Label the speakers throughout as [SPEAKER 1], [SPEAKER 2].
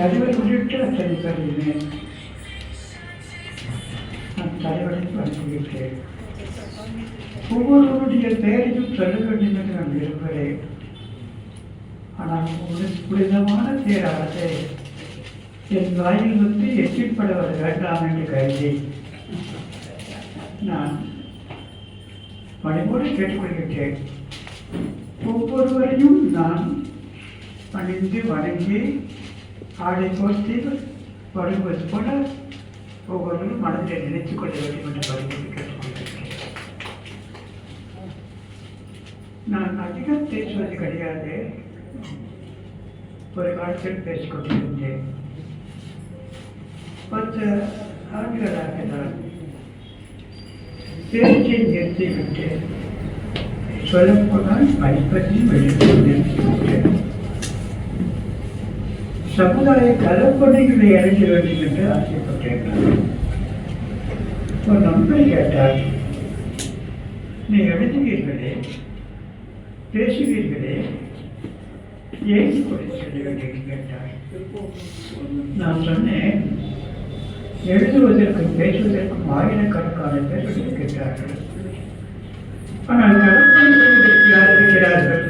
[SPEAKER 1] தலைவர் உள்ளிட்ட அத்தனை பேரையுமே நான் தலைவரை அனுப்பிவிட்டேன் ஒவ்வொருவருடைய பெயரையும் சொல்ல வேண்டும் என்று நான் விரும்புகிறேன் ஆனால் ஒரு புனிதமான பேரானது என் வாயில் வந்து எச்சிற்பட வேண்டாம் என்று கருதி நான் பணிபோடு கேட்டுக்கொள்கின்றேன். ஒவ்வொருவரையும் நான் பணிந்து வணங்கி ஆடை போர்த்தி வழங்குவது போல ஒவ்வொருவரும் மனதில் நினைத்துக் கொள்ள வேண்டும் என்று பணிபோடு கேட்டுக்கொள்கிறேன் நான் அதிகம் பேசுவது கிடையாது ஒரு காலத்தில் பேசிக் கொண்டிருந்தேன் பத்து ஆண்டுகளாக நான் பேச்சை நிறுத்திவிட்டு சொல்லப்போனால் படிப்பதையும் எழுதி நிறுத்திவிட்டேன் சமுதாய கலப்படைகளை அறிய வேண்டும் என்று ஆசைப்பட்டேன் ஒரு நண்பரை கேட்டார் நீ எழுதுவீர்களே பேசுவீர்களே ஏன் கூட சொல்ல வேண்டும் கேட்டார். நான் சொன்னேன் எழுதுவதற்கும் பேசுவதற்கும் ஆயிரக்கணக்கான பேர் இருக்கின்றார்கள். ஆனால் கலப்படைகளுக்கு யார் இருக்கிறார்கள்?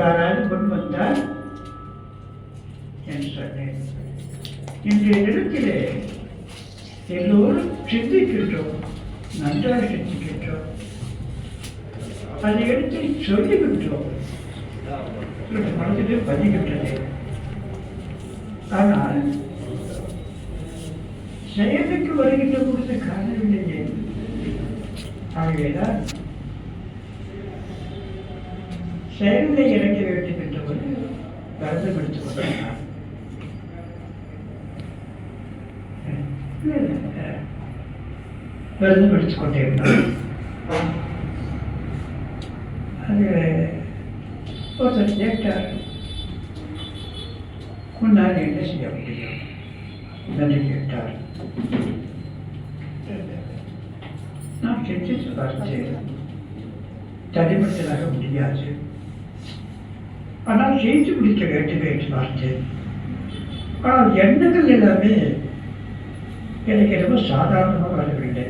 [SPEAKER 1] யாராவது கொண்டு வந்தால் என்று சொன்னேன் இன்றைய இடத்திலே எல்லோரும் சிந்திக்கின்றோம் நன்றாக சிந்திக்கின்றோம். அதை எடுத்து சொல்லுகின்றோம் மனதிலே பதிகின்றது. ஆனால் செயலுக்கு வருகின்ற பொழுது காணவில்லையே ஆகவேதான் செயலில் இறங்க வேண்டும் என்ற ஒரு கருதம் எடுத்துக் கொண்டார். விரதம் படித்து கொண்டே இருந்தார் அது ஒருத்தர் கேட்டார் உன்னால் என்ன செய்ய முடியும் என்று கேட்டார் நான் சிந்தித்து பார்த்தேன் தனிப்பட்டதாக முடியாது ஆனால் செய்து முடிக்க வேண்டும் என்று பார்த்தேன் ஆனால் எண்ணங்கள் எல்லாமே எனக்கு ரொம்ப சாதாரணமாக வரவில்லை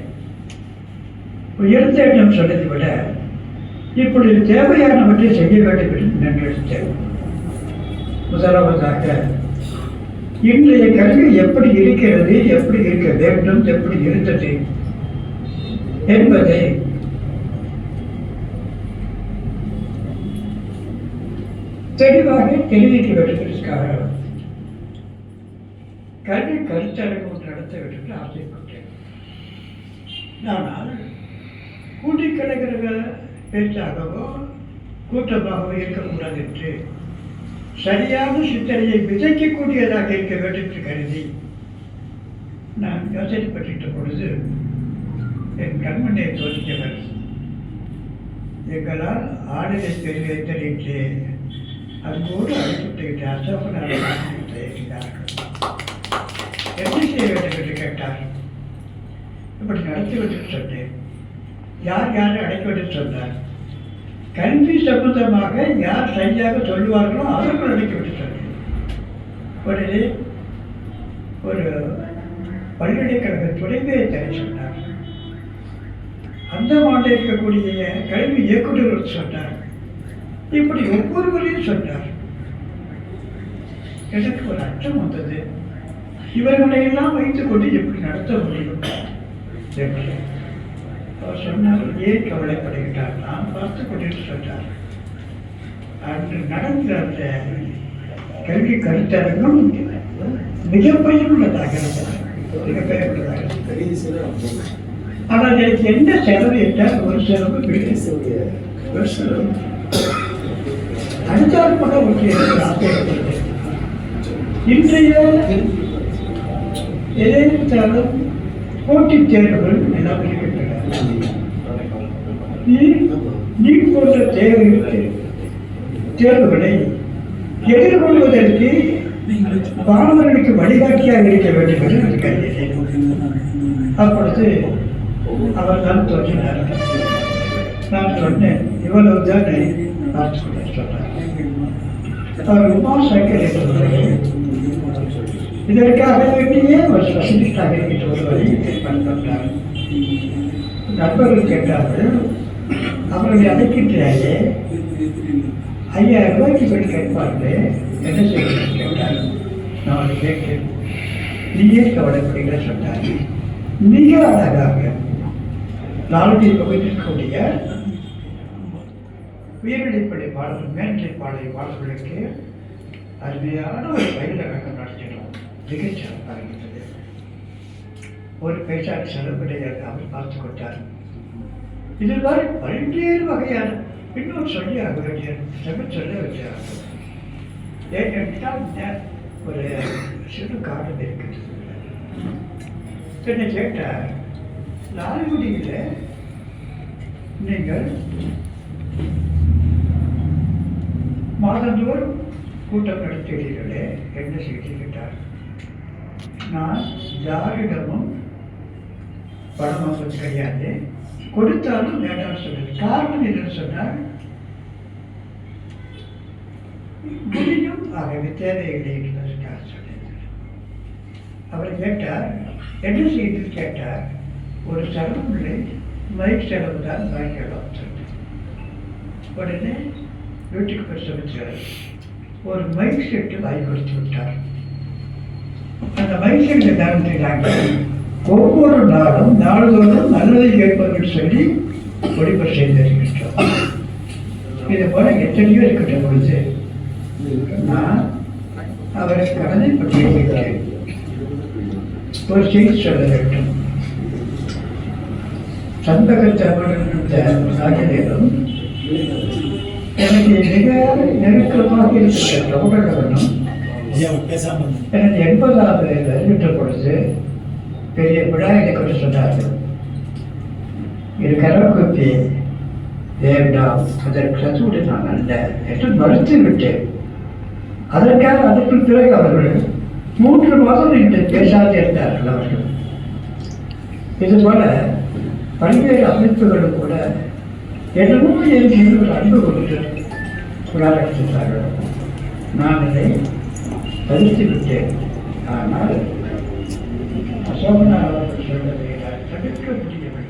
[SPEAKER 1] உயர்ந்த எண்ணம் சொன்னதை விட இப்பொழுது தேவையானவற்றை செய்ய வேண்டும் என்று நின்றெடுத்தேன் முதலாவதாக இன்றைய கல்வி எப்படி இருக்கிறது எப்படி இருக்க வேண்டும் எப்படி இருந்தது என்பதை தெளிவாக தெரிவிக்க வேண்டும் கல்வி கருத்தரங்கு ஒன்று நடத்த வேண்டும் என்று ஆசைப்பட்டேன். ஆனால் கூடி கிடக்கிறத பேச்சாகவோ கூட்டமாகவோ இருக்கக்கூடாது என்று சரியான சிந்தனையை விதைக்கக்கூடியதாக இருக்க வேண்டும் என்று கருதி நான் யோசனைப்பட்டிருந்த பொழுது என் கண்மனை தோற்றியவர் எங்களால் ஆடலை பெருவேத்தல் என்று அன்போடு அழைத்துவிட்டு அசோகனார் தயாரிக்கிறார்கள் என்ன செய்ய வேண்டும்? என்று கேட்டார். இப்படி நடத்தி விட்டு சொன்னேன். யார் யாரை அழைக்க சொன்னார். கல்வி சம்பந்தமாக யார் சரியாக சொல்லுவார்களோ அவர்கள் அழைக்க வேண்டும் ஒரு பல்கலைக்கழக துணைவேந்தரை சொன்னார். அந்த மாநில இருக்கக்கூடிய கல்வி இயக்குநர்கள் சொன்னார். இப்படி ஒவ்வொருவரையும் சொன்னார். எனக்கு ஒரு அச்சம் வந்தது. இவர்களையெல்லாம் வைத்துக்கொண்டு எப்படி நடத்த முடியும்? என்று. அவர் சொன்னார் ஏன் கவலைப்படுகிறார் நான் பார்த்து கொண்டிருந்து சொன்னார் அன்று நடந்த அந்த கல்வி கருத்தரங்கம் மிக பயனுள்ளதாக ஆனால் எனக்கு என்ன செலவு என்றால் ஒரு செலவு இல்லை. ஒரு செலவு. அடுத்தால் கூட ஒன்று ஆசை இன்றைய எதிர்த்தாலும் போட்டித் தேர்வுகள் எல்லாம் இருக்கின்றன நீட் போன்ற தேர்வுகளுக்கு தேர்வுகளை எதிர்கொள்வதற்கு மாணவர்களுக்கு வழிகாட்டியாக இருக்க வேண்டும் என்று நான் கருதினேன் அப்பொழுது அவர் தான் தோன்றினார். நான் சொன்னேன் இவ்வளவு தான் நான் சொன்னேன் அவர் உமா சங்கரை என்பவர்கள் இதற்காக வேண்டியே ஒரு ஸ்பெஷலிஸ்டாக இருக்கின்ற ஒருவரை நண்பர்கள் கேட்டார்கள் அவர்களை அழைக்கின்றாயே ஐயாயிரம் ரூபாய்க்கு சொல்லி கேட்பார்கள் என்ன செய்வது நான் அவரை கேட்டேன். நீயே கவலைப்படுகிற சொன்னார் மிக அழகாக நாளுடைய பகுதியில் இருக்கக்கூடிய உயர்நிலைப்பள்ளி பாடல் மேல்நிலை பாடல்களுக்கு அருமையான ஒரு பயிலகம் நடத்தினோம். மிகச்சிறப்பாக இருந்தது. ஒரு பேச்சாளர் செலவுடையாக அவர் பார்த்து கொண்டார். இதில் மாதிரி பல்வேறு வகையான இன்னும் சொல்லியாக வேண்டிய செம சொல்ல வச்சார்கள் ஏனென்றால் ஒரு சிறு காலம் இருக்குது என்னை கேட்டார் லால்குடியில் நீங்கள் மாதந்தோறும் கூட்டம் நடத்துகிறீர்களே என்ன செய்தி கேட்டார் நான் யாரிடமும் பணம் வாங்குவது கிடையாது கொடுத்தாலும் வேண்டாம் சொன்னது காரணம் என்னன்னு சொன்னால் முடியும் ஆகவே தேவையில்லை என்பதற்காக சொன்னது அவர் கேட்டார் என்ன செய்து? கேட்டார் ஒரு செலவு இல்லை மைக் செலவு தான் வாங்கிடலாம் உடனே வீட்டுக்கு போய் சமைச்சார் ஒரு மைக் செட்டு வாங்கி கொடுத்து விட்டார். அந்த மைக் செட்டு நடந்துட்டாங்க ஒவ்வொரு நாளும் நாள்தோறும் நல்லதை கேட்பதற்கு சொல்லி ஒளிபர செய்திருக்கின்றோம். இது போல எத்தனையோ இருக்கின்ற பொழுது நான் அவரை கடனை பற்றி வைத்தேன் ஒரு செய்தி சொல்ல வேண்டும். சந்தகத்தவர்களுடைய சாகியம் எனக்கு மிக நெருக்கமாக இருக்கிற பிரபலவனும் எனக்கு எண்பதாவது அறிவித்த பொழுது பெரிய விழா எனக்கு சொன்னார்கள் இது கரக்குப்பி வேண்டாம் அதற்கு சத்துவிட நான் அல்ல என்று மறுத்து விட்டேன். அதற்காக அதற்கு பிறகு அவர்கள் மூன்று மாதம் என்று பேசாது இருந்தார்கள் அவர்கள். இதுபோல பல்வேறு அமைப்புகளும் கூட என்னமோ என் மீது ஒரு அன்பு கொண்டு புராணத்தார்கள் நான் இதை தவிர்த்து விட்டேன். ஆனால் அசோகனா அவர்கள் சொல்வதை நான் தவிர்க்க முடியவில்லை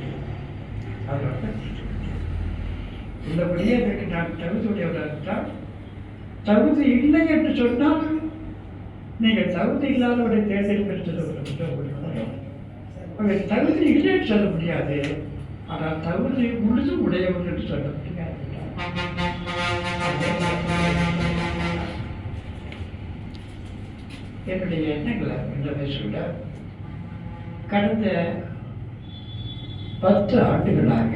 [SPEAKER 1] உள்ளபடியே இதற்கு நான் தகுதியுடையவராக தகுதி இல்லை என்று சொன்னால் நீங்கள் தகுதி இல்லாதவரை தேர்ந்தெடுக்கிறது ஒரு தகுதி இல்லை என்று சொல்ல முடியாது ஆனால் தகுதி முழுதும் உடையவர் என்று சொல்ல முடியாது என்னுடைய எண்ணங்களை இந்த பேசுகிறார் கடந்த பத்து ஆண்டுகளாக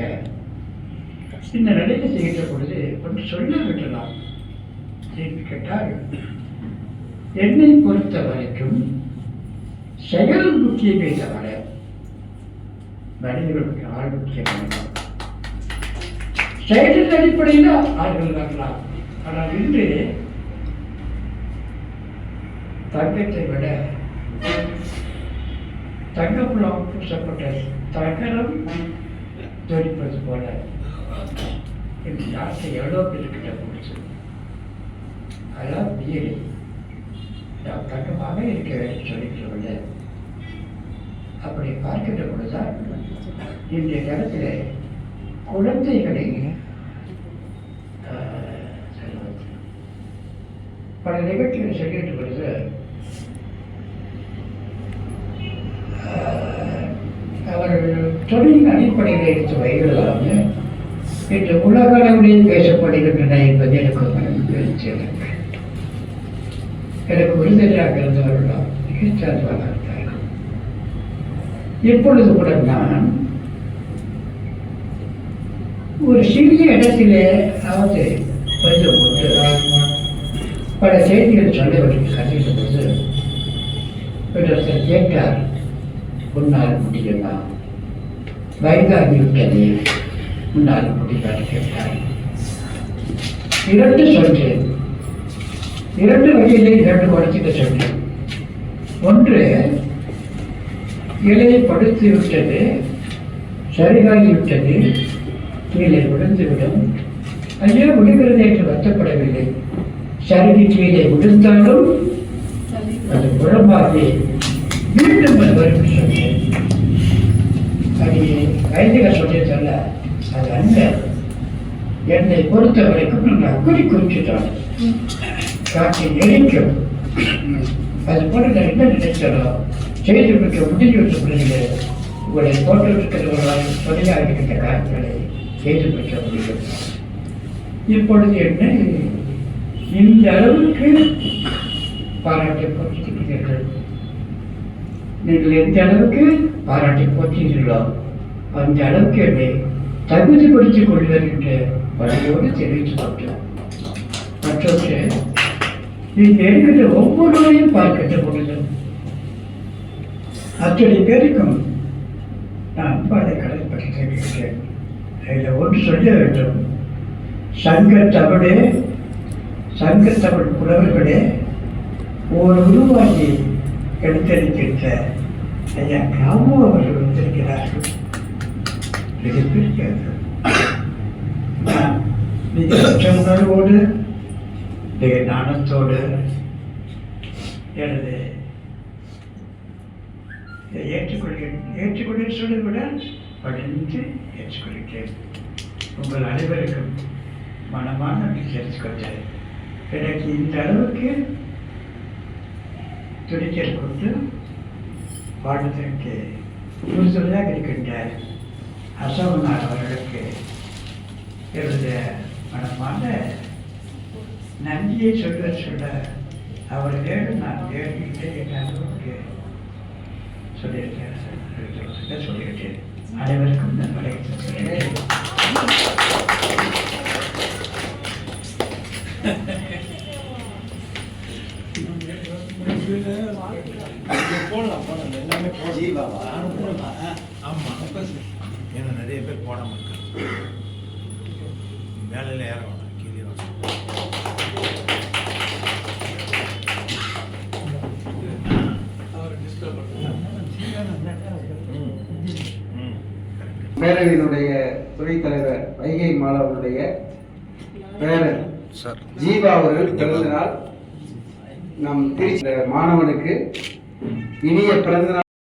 [SPEAKER 1] இந்த நிலையை செய்கின்ற பொழுது ஒன்று சொல்ல விடலாம். என்று கேட்டால் என்னை பொறுத்த வரைக்கும் செயல் முக்கியமே தவிர மனிதர்களுக்கு ஆள் முக்கியமாக செயலின் அடிப்படையில் ஆள்கள் வரலாம். ஆனால் இன்று தங்கத்தை விட தங்கப்புலம் பூசப்பட்ட தகரம் ஜொலிப்பது போல. இந்த நாட்டை எவ்வளோ பேருக்கிட்ட போச்சு அதெல்லாம் உயிரி நாம் தங்கமாக இருக்க வேண்டும் சொல்லிக்கிறோம்ல அப்படி பார்க்கின்ற பொழுதுதான் இன்றைய காலத்தில் குழந்தைகளை பல நிகழ்ச்சிகள் சொல்லிட்டு பொழுது ஆஹ், அவர்கள் தொழிலின் அடிப்படையில் எடுத்து வைகளாக இன்று உலக அளவிலேயே பேசப்படுகின்றன என்பது எனக்கு மகிழ்ச்சி எனக்கு விருதுரையாக இருந்தவர்கள் மிகச்சார்பாக இருந்தார்கள் இப்பொழுது கூட நான் ஒரு சிறிய இடத்திலே அதாவது கொஞ்சம் ஒன்று பல செய்திகள் சொல்லவர்கள் கதைத்த போது ஒருத்தர் கேட்டார் உன்னால் முடியலாம் வயதாகிவிட்டது உன்னால் முடிவாக கேட்டார் இரண்டு சொல்றேன் இரண்டு வகையிலே இரண்டு குறைச்சிட்டு சொன்னேன் ஒன்று இலையை படுத்து விட்டது சரிகாகி விட்டது கீழே விழுந்துவிடும். ஐயோ விழுகிறது என்று வருத்தப்படவில்லை. சரிவு கீழே விழுந்தாலும் அது குழம்பாகி மீண்டும் அது வரும் சொன்னேன் அது வைத்தியர் சொல்லி சொல்ல அது அல்ல என்னை பொறுத்த வரைக்கும் நான் அக்குடி குறிச்சிட்டான் காற்றை எரிக்கும் அது போல நான் என்ன நினைச்சாலும் செய்து கொடுக்க முடிஞ்சு வச்ச பிள்ளைகளே உங்களை போட்டு இருக்கிறவர்களால் தொழிலாக இருக்கின்ற காரியங்களை செய்து கொடுக்க முடியும். இப்பொழுது என்ன? இந்த அளவுக்கு பாராட்டை போற்றிருக்கிறீர்கள். நீங்கள் எந்த அளவுக்கு பாராட்டை போற்றீர்களோ அந்த அளவுக்கு என்னை தகுதிப்படுத்திக் கொள்வர் என்ற வழியோடு தெரிவித்து கொண்டோம் மற்றொன்று இங்கு இருக்கிற ஒவ்வொருவரையும் பார்க்கின்ற பொழுது அத்தனை பேருக்கும் நான் அன்பாலை கடற்பட்டு தெரிவிக்கிறேன். இதில் ஒன்று சொல்ல வேண்டும். சங்க தமிழே சங்க தமிழ் புலவர்களே ஒரு உருவாகி எடுத்திருக்கின்ற ஐயா ராமு அவர்கள் வந்திருக்கிறார்கள். மிகப்பெரிய நான் மிக அச்ச உணர்வோடு மிக நாணத்தோடு எனது இதை ஏற்றுக்கொள்கிறேன் ஏற்றுக்கொள்கிறேன் சொல்வதை விட பணிந்து ஏற்றுக்கொள்கிறேன் உங்கள் அனைவருக்கும் மனமான நன்றி எனக்கு இந்த அளவுக்கு துணிச்சல் கொண்டு பாடத்திற்கு உறுதுணையாக இருக்கின்றார் அசோகநாத் அவர்களுக்கு என்னுடைய மனமான நன்றியை சொல்ல சொல்ல அவர் வேறு நான்
[SPEAKER 2] வேண்டி மேலையில ஏற வேணாம் கீழே.
[SPEAKER 3] பேரவையினுடைய துணைத் தலைவர் வைகை மாலவனுடைய பேரன்
[SPEAKER 2] சார்
[SPEAKER 3] ஜீவா அவர்கள் பிறந்த நாள் நம் திருச்சி மாணவனுக்கு இனிய பிறந்த நாள்